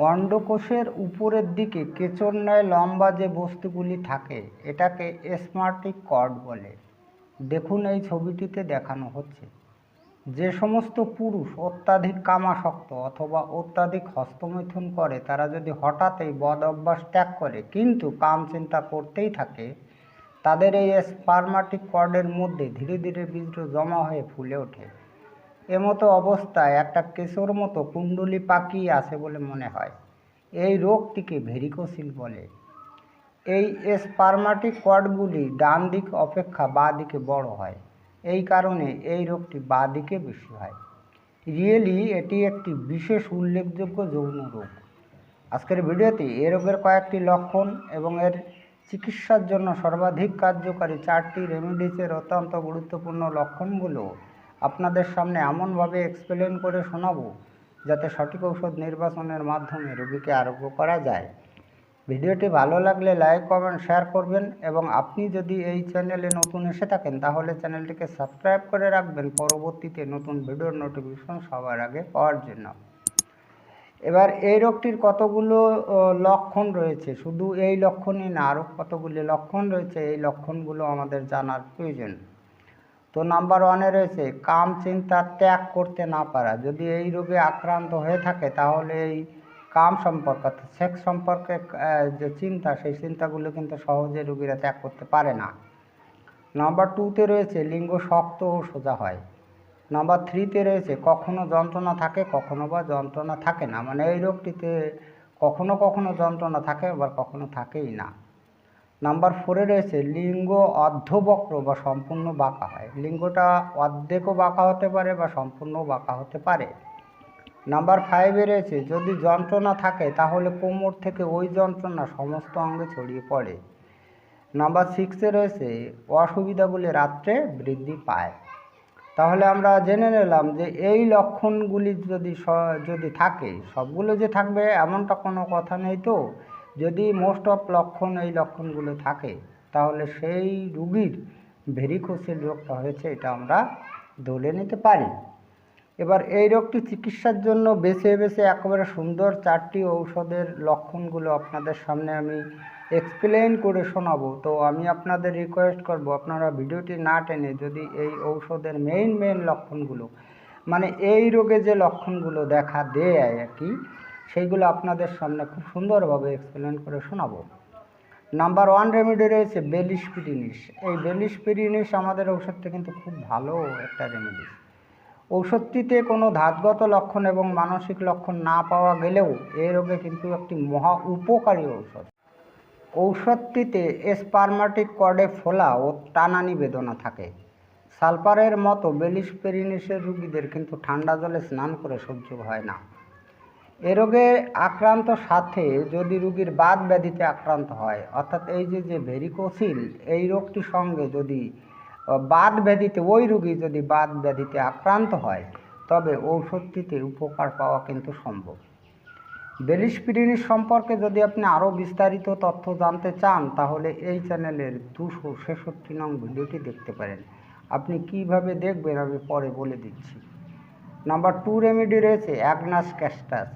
অন্ডকোষের উপরের দিকে কেঁচোর লম্বা যে বস্তুগুলি থাকে, এটাকে স্মার্টিক কর্ড বলে। দেখুন এই ছবিটিতে দেখানো হচ্ছে। যে সমস্ত পুরুষ অত্যাধিক কামাসক্ত অথবা অত্যাধিক হস্তমৈথুন করে, তারা যদি হঠাৎই বদ অভ্যাস ত্যাগ করে, কিন্তু কাম চিন্তা করতেই থাকে, তাদের এই স্পার্মাটিক কর্ডের মধ্যে ধীরে ধীরে বীর্য জমা হয়ে ফুলে ওঠে। এমতো অবস্থায় একটা কেশোর মতো কুণ্ডলি পাকিয়ে আছে বলে মনে হয়। এই রোগটিকে ভেরিকোসিল বলে। এই স্পার্মাটিক কর্ডগুলি ডান দিক অপেক্ষা বাঁ দিকে বড় হয়। এই কারণে এই রোগটি বাঁ দিকে বেশি হয়। রিয়েলি, এটি একটি বিশেষ উল্লেখযোগ্য যৌন রোগ। আজকের ভিডিওতে এ রোগের কয়েকটি লক্ষণ এবং এর চিকিৎসার জন্য সর্বাধিক কার্যকারী চারটি রেমেডিসের অত্যন্ত গুরুত্বপূর্ণ লক্ষণগুলো আপনাদের সামনে এমনভাবে এক্সপ্লেন করে শোনাবো, যাতে সঠিক ঔষধ নির্বাচনের মাধ্যমে রোগীকে আরোগ্য করা যায়। ভিডিওটি ভালো লাগলে লাইক কমেন্ট শেয়ার করবেন এবং আপনি যদি এই চ্যানেলে নতুন এসে থাকেন, তাহলে চ্যানেলটিকে সাবস্ক্রাইব করে রাখবেন। পরবর্তীতে নতুন ভিডিওর নোটিফিকেশন সবার আগে পাওয়ার জন্য। এবার এই রোগটির কতগুলো লক্ষণ রয়েছে? শুধু এই লক্ষণই না, আরও কতগুলি লক্ষণ রয়েছে? এই লক্ষণগুলো আমাদের জানার প্রয়োজন। তো নাম্বার ওয়ানে রয়েছে, কাম চিন্তা ত্যাগ করতে না পারা। যদি এই রোগে আক্রান্ত হয়ে থাকে, তাহলে এই কাম সম্পর্ক সেক্স সম্পর্কে যে চিন্তা, সেই চিন্তাগুলো কিন্তু সহজে রোগীরা ত্যাগ করতে পারে না। নাম্বার টুতে রয়েছে, লিঙ্গ শক্ত ও সোজা হয়। নাম্বার থ্রিতে রয়েছে, কখনো যন্ত্রণা থাকে, কখনো বা যন্ত্রণা থাকে না। মানে এই রোগটিতে কখনো কখনো যন্ত্রণা থাকে, আবার কখনো থাকেই না। নাম্বার ফোরে রয়েছে লিঙ্গ অর্ধবক্র বা সম্পূর্ণ বাঁকা হয়। লিঙ্গটা অর্ধেকও বাঁকা হতে পারে বা সম্পূর্ণ বাঁকা হতে পারে। নাম্বার ফাইভে রয়েছে, যদি যন্ত্রণা থাকে তাহলে কোমর থেকে ওই যন্ত্রণা সমস্ত অঙ্গে ছড়িয়ে পড়ে। নাম্বার সিক্সে রয়েছে অসুবিধাগুলি রাত্রে বৃদ্ধি পায়। তাহলে আমরা জেনে নিলাম যে এই লক্ষণগুলি যদি যদি থাকে, সবগুলো যে থাকবে এমনটা কোনো কথা নেই তো? যদি মোস্ট অফ লক্ষণ এই লক্ষণগুলো থাকে, তাহলে সেই রুগীর ভেরিকোসিল রোগটা হয়েছে, এটা আমরা ধরে নিতে পারি। এবার এই রোগটি চিকিৎসার জন্য বেছে বেছে একেবারে সুন্দর চারটি ঔষধের লক্ষণগুলো আপনাদের সামনে আমি এক্সপ্লেন করে শোনাবো। তো আমি আপনাদের রিকোয়েস্ট করব, আপনারা ভিডিওটি না টেনে যদি এই ঔষধের মেইন মেইন লক্ষণগুলো মানে এই রোগে যে লক্ষণগুলো দেখা দেয় আর কি সেইগুলো আপনাদের সামনে খুব সুন্দরভাবে এক্সপ্লেন করে শোনাবো। নাম্বার ওয়ান রেমেডি রয়েছে বেলিসপিরিনিস এই বেলিসপিরিনিস আমাদের ঔষধটা কিন্তু খুব ভালো একটা রেমেডিস ঔষধটিতে কোনো ধাতগত লক্ষণ এবং মানসিক লক্ষণ না পাওয়া গেলেও এই রোগে কিন্তু একটি মহা উপকারী ঔষধ। ঔষধটিতে স্পার্মাটিক কর্ডে ফোলা ও টানানি বেদনা থাকে। সালফারের মতো বেলিসপেরিনিসের রুগীদের কিন্তু ঠান্ডা জলে স্নান করে সহ্য হয় না। এ রোগে আক্রান্ত সাথে যদি রুগীর বাত ব্যাধিতে আক্রান্ত হয়, অর্থাৎ এই যে যে ভেরিকোসিল এই রোগটির সঙ্গে যদি বাত ব্যাধিতে, ওই রুগী যদি বাত ব্যাধিতে আক্রান্ত হয়, তবে ঔষধটিতে উপকার পাওয়া কিন্তু সম্ভব। বেলিসপিরিনিস সম্পর্কে যদি আপনি আরও বিস্তারিত তথ্য জানতে চান, তাহলে এই চ্যানেলের দুশো ছেষট্টি নং ভিডিওটি দেখতে পারেন। আপনি কীভাবে দেখবেন, আমি পরে বলে দিচ্ছি। নাম্বার টু রেমেডি রয়েছে, অ্যাগনাস ক্যাস্টাস।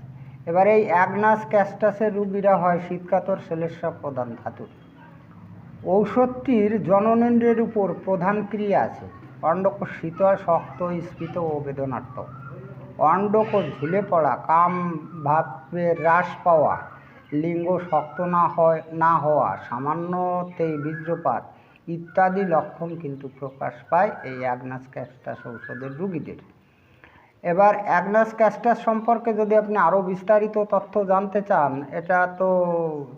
এবার এই অ্যাগনাস ক্যাস্টাসের রুগীরা হয় শীতকাতর সেলেসা প্রধান ধাতুর ঔষধটির জননেন্দ্রের উপর প্রধান ক্রিয়া আছে। অন্ডকোষ শীতল, শক্ত, স্ফীত ও বেদনার্থক অন্ডকোষ ঝুলে পড়া, কাম ভাবের হ্রাস পাওয়া, লিঙ্গ শক্ত না হয়, না হওয়া, সামান্যতেই বীর্যপাত ইত্যাদি লক্ষণ কিন্তু প্রকাশ পায় এই অ্যাগনাস ক্যাস্টাস ঔষধের রুগীদের। এবার অ্যাগনাস ক্যাস্টাস সম্পর্কে যদি আপনি আরও বিস্তারিত তথ্য জানতে চান, এটা তো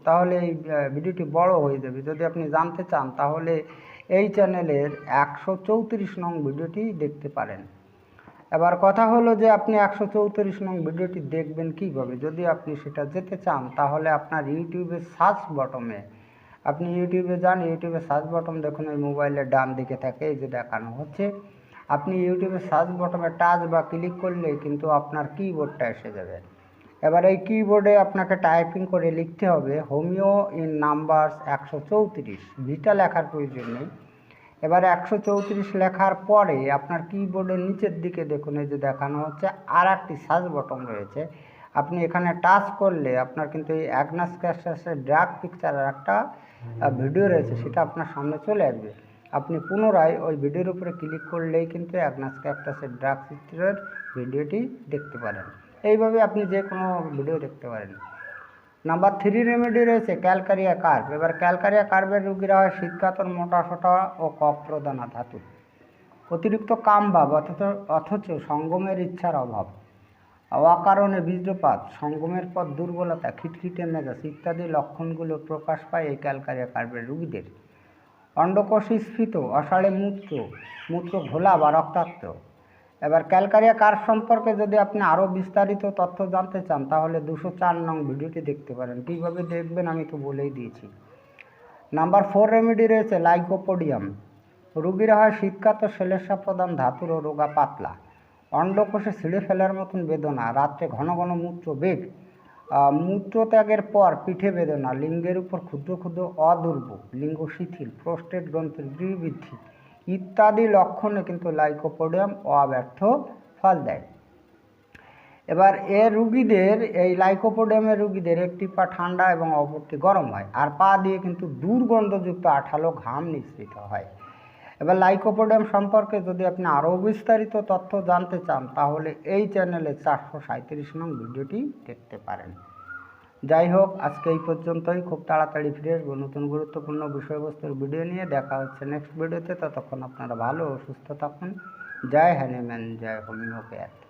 তাহলে এই ভিডিওটি বড় হয়ে যাবে। যদি আপনি জানতে চান, তাহলে এই চ্যানেলের একশো চৌত্রিশ নং ভিডিওটি দেখতে পারেন। এবার কথা হলো যে আপনি একশো চৌত্রিশ নং ভিডিওটি দেখবেন কীভাবে। যদি আপনি সেটা যেতে চান, তাহলে আপনার ইউটিউবের সার্চ বটমে, আপনি ইউটিউবে যান ইউটিউবে সার্চ বটম দেখুন, ওই মোবাইলের ডান দিকে থাকে, এই যে দেখানো হচ্ছে। আপনি ইউটিউবে সার্চ বটমে টাচ বা ক্লিক করলে কিন্তু আপনার কিবোর্ডটা এসে যাবে। এবার এই কিবোর্ডে আপনাকে টাইপিং করে লিখতে হবে হোমিও ইন নাম্বারস একশো চৌত্রিশ ভিটা লেখার প্রয়োজন নেই। এবার একশো চৌত্রিশ লেখার পরে আপনার কিবোর্ডের নিচের দিকে দেখুন, এই যে দেখানো হচ্ছে আর একটি সার্চ বটন রয়েছে। আপনি এখানে টাচ করলে আপনার কিন্তু এই অ্যাগনাস ক্যাস্টাসের ড্রাগ পিকচারের একটা ভিডিও রয়েছে, সেটা আপনার সামনে চলে আসবে। আপনি পুনরায় ওই ভিডিওর উপরে ক্লিক করলেই কিন্তু অ্যাগনাস ক্যাস্টাসের ড্রাগ চিত্রের ভিডিওটি দেখতে পারেন। এইভাবে আপনি যে কোনো ভিডিও দেখতে পারেন। নাম্বার থ্রি রেমেডি রয়েছে ক্যালকারিয়া কার্ভ এবার ক্যালকারিয়া কার্ভের রুগীরা হয় শীতকাতর মোটা, সোটা ও কফ প্রদানা ধাতু। অতিরিক্ত কাম ভাব অথচ অথচ সঙ্গমের ইচ্ছার অভাব। অকারণে বীর্যপাত সঙ্গমের পর দুর্বলতা, খিটখিটে মেজাজ ইত্যাদি লক্ষণগুলো প্রকাশ পায় এই ক্যালকারিয়া কার্ভের রুগীদের। অন্ডকোষ স্ফীত অসাড়ে মূত্র মূত্র ঘোলা বা রক্তাক্ত। এবার ক্যালকারিয়া কার্ভ সম্পর্কে যদি আপনি আরও বিস্তারিত তথ্য জানতে চান, তাহলে দুশো চার নং ভিডিওটি দেখতে পারেন। কীভাবে দেখবেন আমি তো বলেই দিয়েছি। নাম্বার ফোর রেমেডি রয়েছে, লাইকোপোডিয়াম। রুগীরা হয় শীতকাত সেলেসা প্রদান ধাতুর ও রোগা পাতলা। অন্ডকোষে ছিঁড়ে ফেলার মতন বেদনা, রাত্রে ঘন ঘন মূত্র বেগ মূত্রত্যাগের পর পিঠে বেদনা, লিঙ্গের উপর ক্ষুদ্র ক্ষুদ্র অদুর্ব, লিঙ্গ শিথিল, প্রোস্টেট গ্রন্থের বৃদ্ধি ইত্যাদি লক্ষণে কিন্তু লাইকোপোডিয়াম অব্যর্থ ফল দেয়। এবার এ রুগীদের, এই লাইকোপোডিয়ামের রুগীদের একটি পা ঠান্ডা এবং অপরটি গরম হয়। আর পা দিয়ে কিন্তু দুর্গন্ধযুক্ত আঠালো ঘাম নিঃসৃত হয়। এবার লাইকোপোডিয়াম সম্পর্কে যদি আপনি আরও বিস্তারিত তথ্য জানতে চান, তাহলে এই চ্যানেলে চারশো সাঁত্রিশ নং ভিডিওটি দেখতে পারেন। যাই হোক, আজকে এই পর্যন্তই। খুব তাড়াতাড়ি ফিরে আসব নতুন গুরুত্বপূর্ণ বিষয়বস্তুর ভিডিও নিয়ে। দেখা হচ্ছে নেক্সট ভিডিওতে। ততক্ষণ আপনারা ভালো ও সুস্থ থাকুন। জয় হ্যানিম্যান জয় হোমিওপ্যাথ।